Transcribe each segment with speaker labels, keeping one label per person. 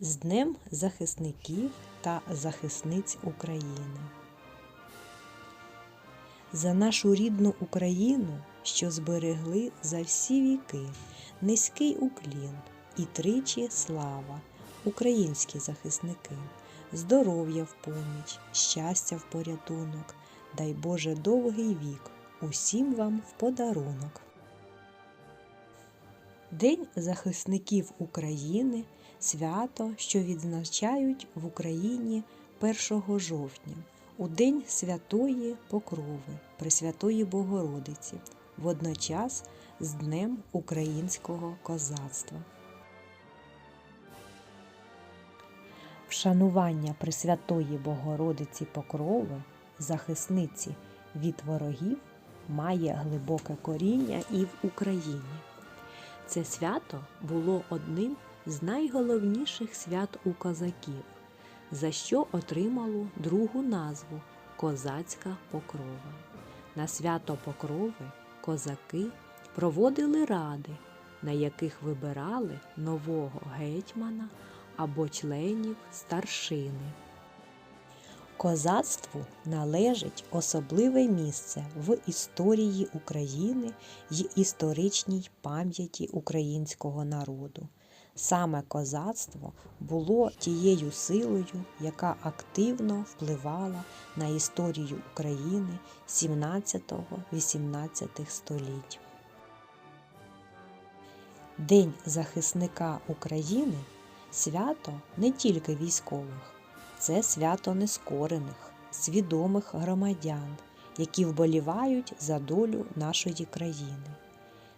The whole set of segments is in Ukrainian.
Speaker 1: з Днем захисників та захисниць України. За нашу рідну Україну, що зберегли за всі віки, низький уклін і тричі слава, українські захисники, здоров'я в поміч, щастя в порятунок, дай Боже довгий вік, усім вам в подарунок. День захисників України свято, що відзначають в Україні 1 жовтня, у День Святої Покрови Пресвятої Богородиці, водночас з Днем українського козацтва. Вшанування Пресвятої Богородиці Покрови, захисниці від ворогів, має глибоке коріння і в Україні. Це свято було одним з найголовніших свят у козаків, за що отримало другу назву Козацька покрова. На свято Покрови козаки проводили ради, на яких вибирали нового гетьмана або членів старшини. Козацтву належить особливе місце в історії України й історичній пам'яті українського народу. Саме козацтво було тією силою, яка активно впливала на історію України 17-18 століть. День захисника України свято не тільки військових, це свято нескорених, свідомих громадян, які вболівають за долю нашої країни.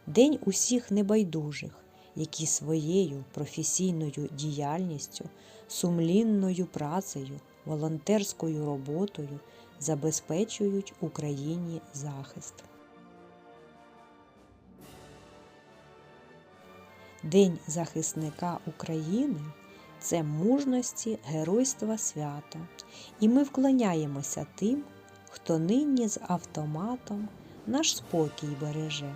Speaker 1: День усіх небайдужих, які своєю професійною діяльністю, сумлінною працею, волонтерською роботою забезпечують Україні захист. День захисника України це мужності, геройства свято, і ми вклоняємося тим, хто нині з автоматом наш спокій береже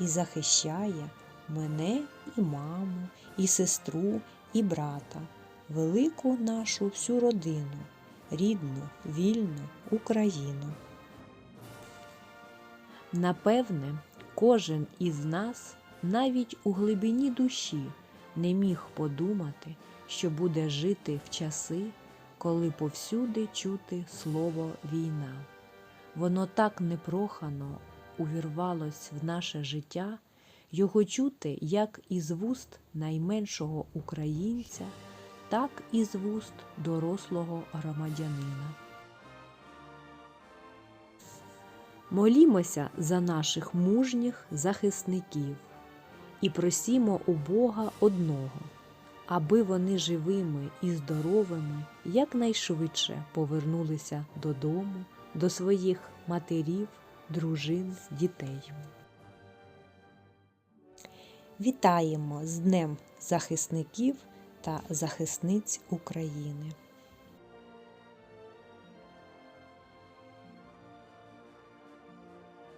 Speaker 1: і захищає мене і маму, і сестру, і брата, велику нашу всю родину, рідну, вільну Україну. Напевне, кожен із нас навіть у глибині душі не міг подумати, що буде жити в часи, коли повсюди чути слово війна. Воно так непрохано увірвалось в наше життя, його чути як із вуст найменшого українця, так і з вуст дорослого громадянина. Молімося за наших мужніх захисників і просімо у Бога одного, аби вони живими і здоровими якнайшвидше повернулися додому, до своїх матерів, дружин, дітей. Вітаємо з Днем захисників та захисниць України!